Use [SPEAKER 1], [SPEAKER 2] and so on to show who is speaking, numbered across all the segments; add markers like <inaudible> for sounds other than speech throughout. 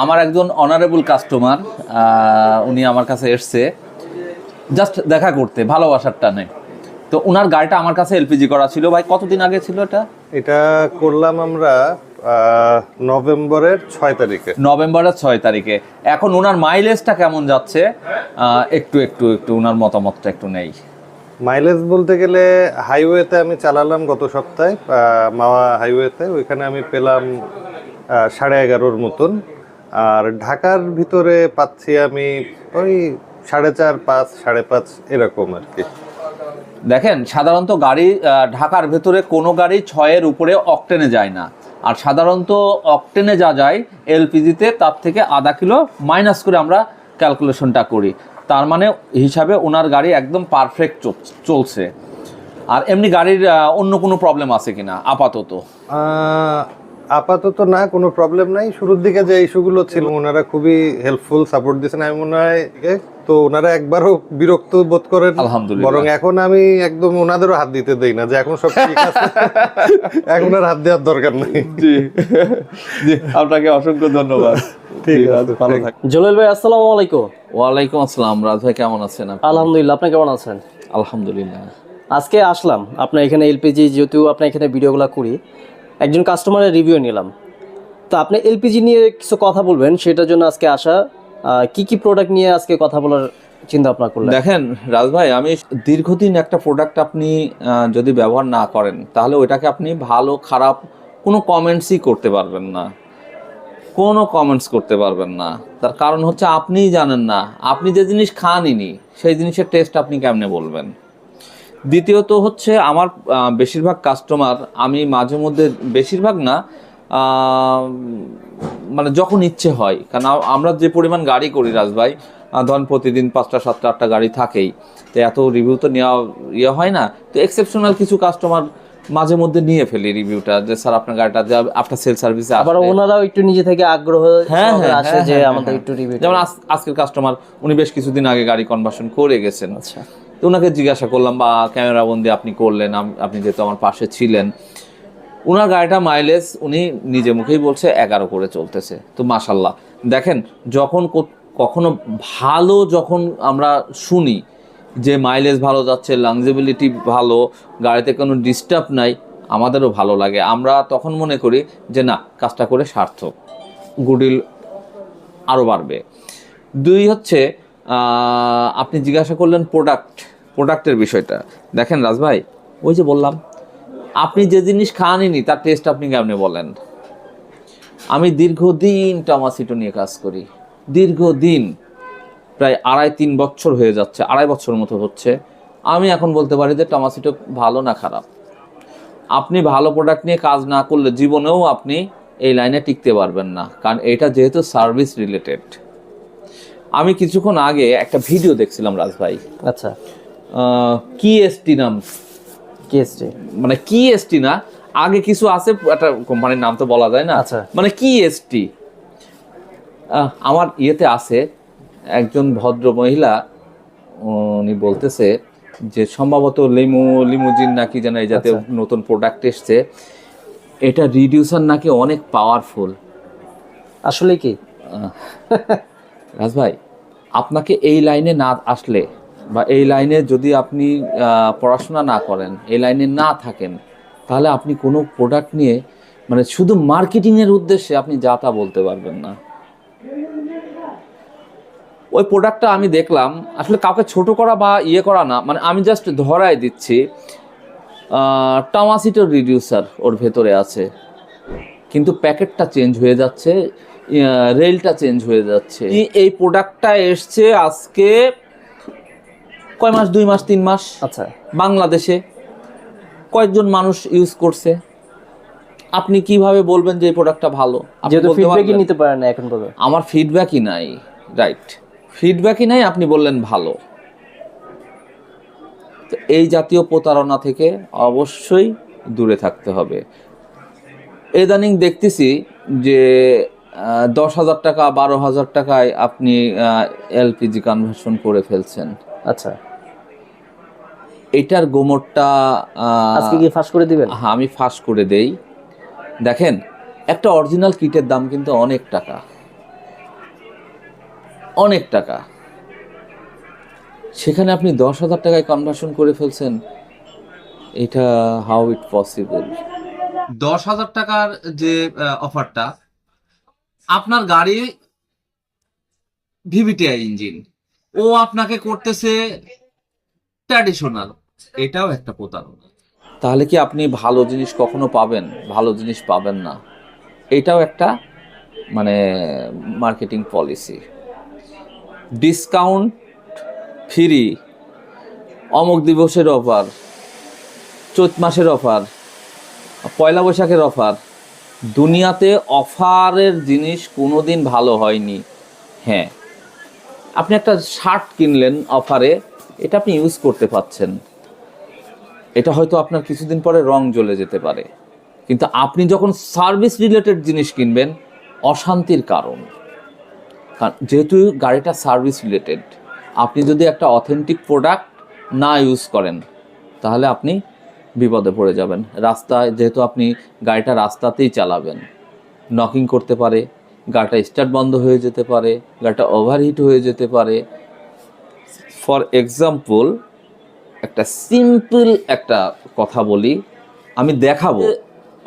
[SPEAKER 1] আমার একজন honourable customer উনি আমার কাছে এসছে। জাস্ট দেখা করতে ভালোবাসার টানে। তো ওনার গাড়িটা আমার কাছে এলপিজি করা ছিল। ভাই কতদিন আগে ছিল এটা?
[SPEAKER 2] এটা করলাম আমরা নভেম্বরের ছয় তারিখে।
[SPEAKER 1] নভেম্বরের ছয় তারিখে। এখন ওনার মাইলেজটা কেমন যাচ্ছে? একটু একটু একটু ওনার মতামতটা একটু নেই।
[SPEAKER 2] মাইলেজ বলতে গেলে হাইওয়েতে আমি চালালাম গত সপ্তাহে মাওয়া হাইওয়েতে ওইখানে আমি পেলাম সাড়ে এগারোর মতন। আর ঢাকার ভিতরে পাচ্ছি আমি ওই সাড়ে চার পাঁচ সাড়ে পাঁচ এরকম আর কি।
[SPEAKER 1] দেখেন সাধারণত গাড়ি ঢাকার ভেতরে কোনো গাড়ি ছয়ের উপরে অকটেনে যায় না। আর সাধারণত অকটেনে যা যায় এলপিজিতে তার থেকে আধা কিলো মাইনাস করে আমরা ক্যালকুলেশনটা করি। তার মানে হিসাবে ওনার গাড়ি একদম পারফেক্ট চলছে। আর এমনি গাড়ির অন্য কোনো প্রবলেম আছে কিনা? আপাতত।
[SPEAKER 2] আপাতত না কোনো প্রবলেম নাই। শুরুর দিকে যে ইস্যুগুলো ছিল ওনারা খুবই হেল্পফুল সাপোর্ট দিয়েছেন। আমি মনে হয় তো ওনারা একবারও বিরক্ত বোধ করেন।
[SPEAKER 1] আলহামদুলিল্লাহ।
[SPEAKER 2] বরং এখন আমি একদম ওনাদেরও হাত দিতে দেই না যে এখন সব ঠিক আছে। <laughs> এখন আর হাত দেওয়ার দরকার নেই।
[SPEAKER 1] জি। জি আপনাকে অসংখ্য ধন্যবাদ। <laughs>
[SPEAKER 2] ঠিক
[SPEAKER 1] জি,
[SPEAKER 2] আছে,
[SPEAKER 1] ভালো
[SPEAKER 2] thank-
[SPEAKER 1] থাকবেন।
[SPEAKER 3] জলিল ভাই আসসালামু আলাইকুম।
[SPEAKER 1] ওয়ালাইকুম আসসালাম। রাজ ভাই কেমন আছেন আপনি?
[SPEAKER 3] আলহামদুলিল্লাহ আপনি কেমন আছেন?
[SPEAKER 1] আলহামদুলিল্লাহ।
[SPEAKER 3] আজকে আসলাম। আপনার এখানে এলপিজি যেহেতু আপনার এখানে ভিডিওগুলো করি। একজন কাস্টমারের রিভিউ নিলাম। তো আপনি এলপিজি নিয়ে কিছু কথা বলবেন, সেটার জন্য আজকে আসা কি কি প্রোডাক্ট নিয়ে আজকে কথা বলার চিন্তা ভাবনা করলেন?
[SPEAKER 1] দেখেন, রাজ ভাই, আমি দীর্ঘদিন একটা প্রোডাক্ট আপনি যদি ব্যবহার না করেন, তাহলে ওইটাকে আপনি ভালো, খারাপ কোনো কমেন্টসই করতে পারবেন না। কোনো কমেন্টস করতে পারবেন না। তার কারণ হচ্ছে আপনিই জানেন না। আপনি যে জিনিস খানইনি, সেই জিনিসের টেস্ট আপনি কেমনে বলবেন? দ্বিতীয়ত হচ্ছে আমার বেশিরভাগ কাস্টমার আমি মাঝে মধ্যে বেশিরভাগ না মানে যখন ইচ্ছে হয় কারণ আমরা যে পরিমাণ গাড়ি করি রাজ ভাই ধরেন প্রতিদিন পাঁচটা সাতটা আটটা গাড়ি থাকেই তো এত রিভিউ তো নেওয়া ইয়ে হয় না তো এক্সেপশনাল কিছু কাস্টমার মাঝে মধ্যে নিয়ে ফেলি রিভিউটা যে স্যার আপনার গাড়িটা যে আপনার সেল সার্ভিসে
[SPEAKER 3] আবার ওনারাও একটু নিজে থেকে আগ্রহ
[SPEAKER 1] হ্যাঁ, হ্যাঁ,
[SPEAKER 3] আসে
[SPEAKER 1] হ্যাঁ,
[SPEAKER 3] যে
[SPEAKER 1] হ্যাঁ,
[SPEAKER 3] আমাদের
[SPEAKER 1] হ্যাঁ।
[SPEAKER 3] একটু রিভিউ
[SPEAKER 1] যেমন আজকের কাস্টমার উনি বেশ কিছুদিন আগে গাড়ি কনভার্সন করে গেছেন।
[SPEAKER 3] আচ্ছা।
[SPEAKER 1] তো ওনাকে জিজ্ঞাসা করলাম, বা ক্যামেরাবন্দি আপনি করলেন আপনি যেহেতু আমার পাশে ছিলেন। ওনার গাড়িটা মাইলেজ উনি নিজে মুখেই বলছে এগারো করে চলতেছে। তো মাসাল্লাহ দেখেন, যখন কখনো ভালো যখন আমরা শুনি যে মাইলেজ ভালো যাচ্ছে লাংজেবিলিটি ভালো, গাড়িতে কোনো ডিস্টার্ব নাই, আমাদেরও ভালো লাগে। আমরা তখন মনে করি যে, না, কাজটা করে সার্থক। গুডিল আরও বাড়বে। দুই হচ্ছে আপনি জিজ্ঞাসা করলেন প্রোডাক্ট প্রোডাক্টের বিষয়টা। দেখেন রাজভাই ওই যে বললাম, আপনি যে জিনিস খানইনি, তার টেস্ট আপনি কেমনে বলেন? আমি দীর্ঘদিন টামাসিটো নিয়ে কাজ করি। দীর্ঘদিন, প্রায় আড়াই তিন বছর হয়ে যাচ্ছে, আড়াই বছর মতো হচ্ছে। আমি এখন বলতে পারি যে টামাসিটো ভালো না খারাপ। আপনি ভালো প্রোডাক্ট নিয়ে কাজ না করলে জীবনেও আপনি এই লাইনে টিকতে পারবেন না, কারণ এটা যেহেতু সার্ভিস রিলেটেড আমি কিছুক্ষণ আগে একটা ভিডিও দেখছিলাম রাজভাই
[SPEAKER 3] আচ্ছা।
[SPEAKER 1] আহ, কি এসটি নাম?
[SPEAKER 3] কেএসটি।
[SPEAKER 1] মানে কি এসটি না আগে কিছু আছে একটা কোম্পানির নাম তো বলা যায় না।
[SPEAKER 3] আচ্ছা।
[SPEAKER 1] মানে কি এসটি আমার ইয়েতে আছে একজন ভদ্র মহিলা উনি বলতেছে যে সম্ভবত লিমু লিমুজিন নাকি যেন এই জাতীয়
[SPEAKER 3] আচ্ছা।
[SPEAKER 1] নতুন প্রোডাক্ট এসছে। এটা রিডিউসার নাকি অনেক পাওয়ারফুল
[SPEAKER 3] আসলে কি?
[SPEAKER 1] রাজ ভাই আপনাকে এই লাইনে না আসলে বা এই লাইনে যদি আপনি পড়াশোনা না করেন, এই লাইনে না থাকেন, তাহলে আপনি কোনো প্রোডাক্ট নিয়ে মানে শুধু মার্কেটিংয়ের উদ্দেশ্যে আপনি যা তা বলতে পারবেন না। ওই প্রোডাক্টটা আমি দেখলাম, আসলে কাউকে ছোট করা বা ইয়ে করা না মানে আমি জাস্ট ধরায় দিচ্ছি টামাসিটোর রিডিউসার ওর ভেতরে আছে। কিন্তু প্যাকেটটা চেঞ্জ হয়ে যাচ্ছে রেলটা চেঞ্জ হয়ে যাচ্ছে। এই প্রোডাক্টটা এসছে আজকে কয় মাস দুই মাস তিন মাস?
[SPEAKER 3] আচ্ছা।
[SPEAKER 1] বাংলাদেশে কয়েকজন মানুষ ইউজ করছে। আপনি কীভাবে বলবেন যে এই প্রোডাক্টটা ভালো?
[SPEAKER 3] যেহেতু ফিডব্যাকই নিতে পারেন না এখন পর্যন্ত।
[SPEAKER 1] আমার ফিডব্যাকই নাই রাইট ফিডব্যাকই নাই আপনি বললেন ভালো। তো এই জাতীয় প্রতারণা থেকে অবশ্যই দূরে থাকতে হবে। ইদানিং দেখতেছি যে দশ হাজার টাকা বারো হাজার টাকায় আপনি এলপিজি কনভার্সন করে ফেলছেন।
[SPEAKER 3] আচ্ছা।
[SPEAKER 1] এটার গোমরটা
[SPEAKER 3] আজকে কি ফাঁস করে দিবেন?
[SPEAKER 1] হ্যাঁ আমি ফাঁস করে দেই। দেখেন একটা অরিজিনাল কিটের দাম কিন্তু অনেক টাকা। অনেক টাকা। সেখানে আপনি দশ হাজার টাকায় কনভার্সন করে ফেলছেন এটা হাউ ইট পসিবল দশ হাজার টাকার যে অফারটা আপনার গাড়ি ভিভিটিআই ইঞ্জিন ও আপনাকে করতেছে ট্র্যাডিশনাল এটাও একটা প্রতারণা। তাহলে কি আপনি ভালো জিনিস কখনো পাবেন? ভালো জিনিস পাবেন না। এটাও একটা মানে মার্কেটিং পলিসি ডিসকাউন্ট ফ্রি অমুক দিবসের অফার চৈত মাসের অফার পয়লা বৈশাখের অফার দুনিয়াতে অফারের জিনিস কোনোদিন ভালো হয়নি। হ্যাঁ। আপনি একটা শার্ট কিনলেন অফারে এটা আপনি ইউজ করতে পাচ্ছেন এটা হয়তো আপনার কিছুদিন পরে রং জ্বলে যেতে পারে। কিন্তু আপনি যখন সার্ভিস রিলেটেড জিনিস কিনবেন, অশান্তির কারণ। যেহেতু গাড়িটা সার্ভিস রিলেটেড আপনি যদি একটা অথেন্টিক প্রোডাক্ট না ইউজ করেন, তাহলে আপনি বিপদে পড়ে যাবেন। রাস্তায় যেহেতু আপনি গাড়িটা রাস্তাতেই চালাবেন নকিং করতে পারে, গাড়িটা স্টার্ট বন্ধ হয়ে যেতে পারে, গাড়িটা ওভারহিট হয়ে যেতে পারে। ফর এক্সাম্পল একটা সিম্পল একটা কথা বলি। আমি দেখাবো।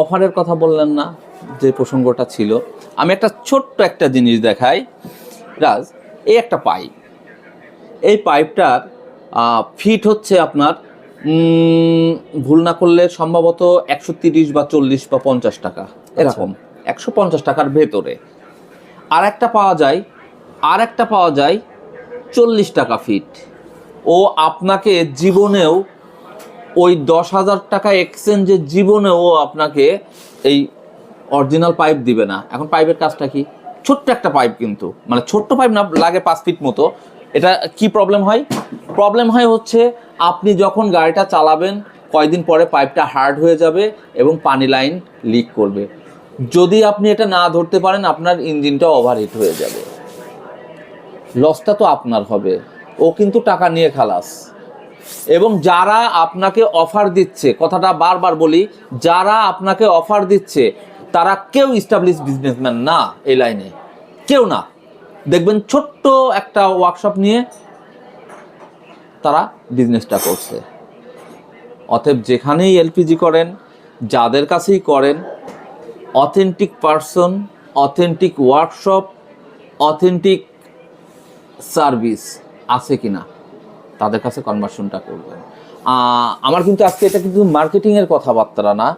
[SPEAKER 1] অফারের কথা বললেন না যে প্রসঙ্গটা ছিল। আমি একটা ছোট্ট একটা জিনিস দেখাই। রাজ এই একটা পাইপ এই পাইপটার ফিট হচ্ছে আপনার ভুল না করলে সম্ভবত একশো তিরিশ বা চল্লিশ বা পঞ্চাশ টাকা। এরকম একশো পঞ্চাশ টাকার ভেতরে। আর একটা পাওয়া যায় আর একটা পাওয়া যায় চল্লিশ টাকা ফিট ও আপনাকে জীবনেও ওই দশ হাজার টাকা এক্সচেঞ্জের জীবনেও ও আপনাকে এই অরিজিনাল পাইপ দিবে না। এখন পাইপের কাজটা কি? ছোট্ট একটা পাইপ কিন্তু। মানে ছোট্ট পাইপ না, লাগে পাঁচ ফিট মতো। এটা কি প্রবলেম হয়? প্রবলেম হয় হচ্ছে আপনি যখন গাড়িটা চালাবেন, কয়দিন পরে পাইপটা হার্ড হয়ে যাবে এবং পানি লাইন লিক করবে। যদি আপনি এটা না ধরতে পারেন, আপনার ইঞ্জিনটা ওভারহিট হয়ে যাবে। লসটা তো আপনার হবে। ও কিন্তু টাকা নিয়ে খালাস। এবং যারা আপনাকে অফার দিচ্ছে, কথাটা বারবার বলি, যারা আপনাকে অফার দিচ্ছে, তারা কেউ ইস্টাবলিশ বিজনেসম্যান না এই লাইনে কেউ না। দেখবেন ছোট্ট একটা ওয়ার্কশপ নিয়ে তারা বিজনেসটা করছে। অতএব যেখানেই এলপিজি করেন, যাদের কাছেই করেন authentic person authentic workshop authentic service আছে কিনা, তাদের কাছে কনভার্সনটা করবেন। আমার কিন্তু আজকে এটা কিন্তু মার্কেটিংয়ের কথাবার্তা না।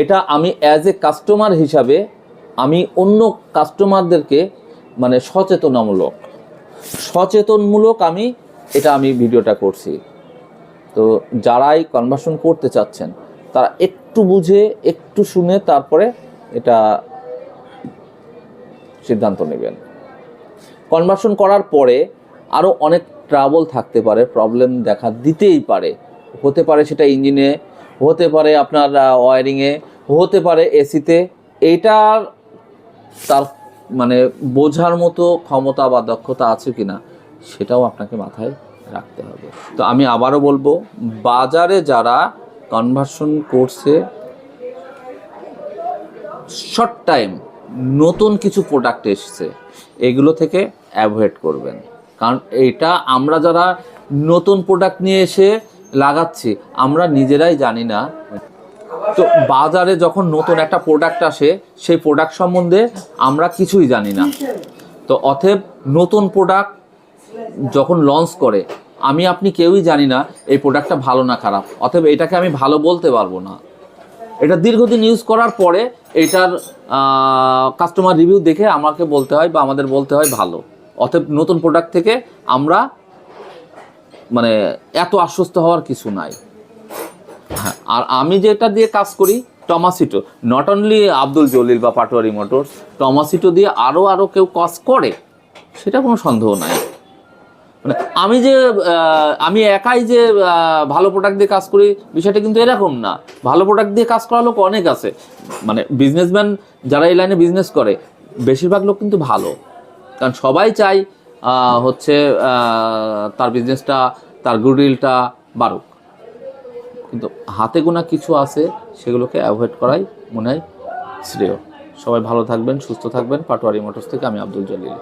[SPEAKER 1] এটা আমি অ্যাজ এ কাস্টমার হিসাবে আমি অন্য কাস্টমারদেরকে মানে সচেতনামূলক, সচেতনমূলক আমি এটা আমি ভিডিওটা করছি। তো যারাই কনভার্সন করতে চাচ্ছেন, তারা একটু বুঝে, একটু শুনে তারপরে এটা সিদ্ধান্ত নেবেন। কনভার্সন করার পরে আরও অনেক ট্রাবল থাকতে পারে প্রবলেম দেখা দিতেই পারে। হতে পারে সেটা ইঞ্জিনে হতে পারে আপনার ওয়ারিংয়ে হতে পারে এসিতে এইটার তার মানে বোঝার মতো ক্ষমতা বা দক্ষতা আছে কি না সেটাও আপনাকে মাথায় রাখতে হবে। তো আমি আবারও বলব, বাজারে যারা কনভার্সন করছে শর্ট টাইম নতুন কিছু প্রোডাক্ট এসছে, এগুলো থেকে অ্যাভয়েড করবেন। কারণ এটা আমরা যারা নতুন প্রোডাক্ট নিয়ে এসে লাগাচ্ছি, আমরা নিজেরাই জানি না। তো বাজারে যখন নতুন একটা প্রোডাক্ট আসে, সেই প্রোডাক্ট সম্বন্ধে আমরা কিছুই জানি না। তো অতএব নতুন প্রোডাক্ট যখন লঞ্চ করে, আমি, আপনি কেউই জানি না এই প্রোডাক্টটা ভালো না খারাপ। অতএব এটাকে আমি ভালো বলতে পারব না। এটা দীর্ঘদিন ইউজ করার পরে এটার কাস্টমার রিভিউ দেখে আমাকে বলতে হয় বা আমাদের বলতে হয় ভালো। অতএব নতুন প্রোডাক্ট থেকে আমরা মানে এত আশ্বস্ত হওয়ার কিছু নাই। হ্যাঁ আর আমি যেটা দিয়ে কাজ করি টমাসিটো নট অনলি আব্দুল জলিল বা পাটোয়ারি মোটরস টমাসিটো দিয়ে আরও আরও কেউ কাজ করে, সেটা কোনো সন্দেহ নাই। মানে আমি যে আমি একাই যে ভালো প্রোডাক্ট দিয়ে কাজ করি, বিষয়টা কিন্তু এরকম না। ভালো প্রোডাক্ট দিয়ে কাজ করা লোক অনেক আছে। মানে বিজনেসম্যান যারা এই লাইনে বিজনেস করে, বেশিরভাগ লোক কিন্তু ভালো। কারণ সবাই চাই হচ্ছে তার বিজনেসটা তার গুডউইলটা বাড়ুক। কিন্তু হাতে গোনা কিছু আছে, সেগুলোকে অ্যাভয়েড করাই মনে হয় শ্রেয়। সবাই ভালো থাকবেন, সুস্থ থাকবেন। পাটোয়ারি মোটরস থেকে আমি আব্দুল জলিল।